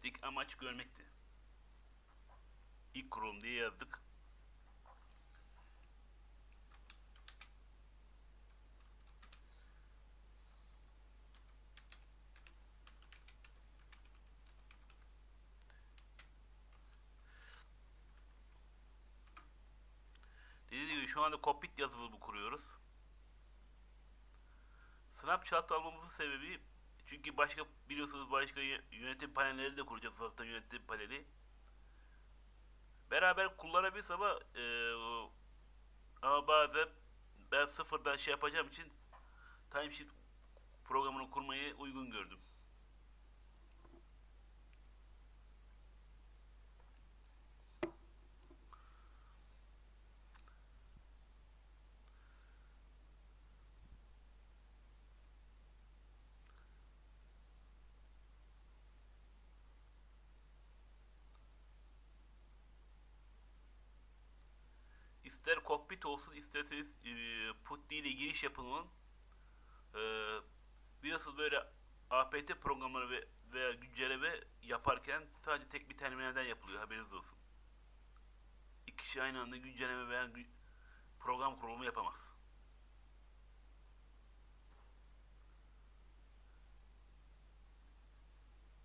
ettik. Amaç görmekti. İlk kurulum diye yazdık. Dediğim gibi şu anda cockpit yazılımı kuruyoruz. Snapchat almamızın sebebi çünkü başka biliyorsunuz başka yö- yönetim panelleri de kuracağız uzaktan yönetim paneli. Beraber kullanabiliriz ama e, ama bazen ben sıfırdan şey yapacağım için timesheet programını kurmayı uygun gördüm. İster cockpit olsun isterseniz e, putty ile giriş yapımının e, biliyorsunuz böyle APT programları ve veya güncelleme yaparken sadece tek bir terminalden yapılıyor haberiniz olsun. İki kişi aynı anda güncelleme veya gü- program kurulumu yapamaz.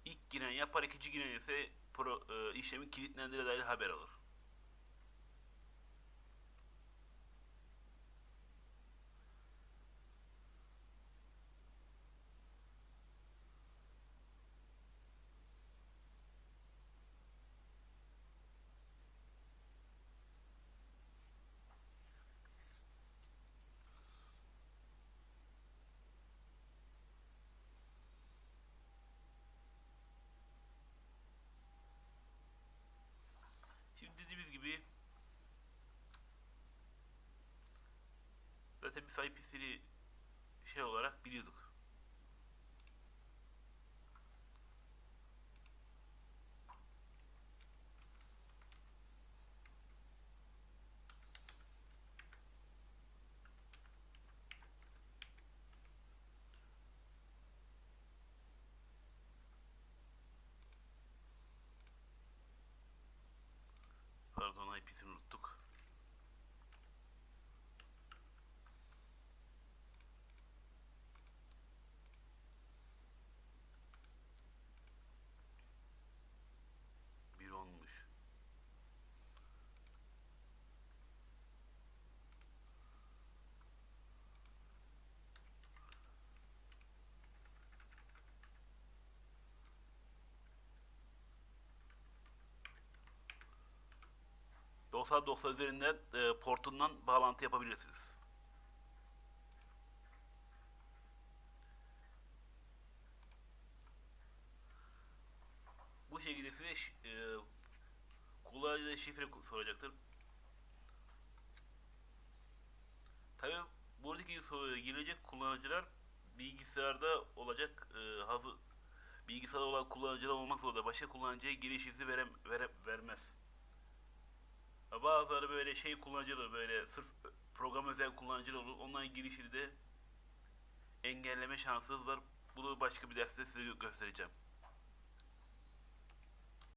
İlk giren yapar, ikinci giren ise pro, e, işlemin kilitlendiğine dair haber alır. Zaten biz IP'sini şey olarak biliyorduk. Pardon IP'sini 9090 üzerinden e, portundan bağlantı yapabilirsiniz. Bu şekilde size e, kullanıcı şifre soracaktır. Tabi buradaki soruya girecek kullanıcılar bilgisayarda olacak e, hazır bilgisayarda olan kullanıcılar olmak zorunda başka kullanıcıya giriş izni verem, vere, vermez. Bazıları böyle şey kullanıcıları böyle sırf program özel kullanıcılar olur. Onların girişini de engelleme şansınız var. Bunu başka bir derste size gö- göstereceğim.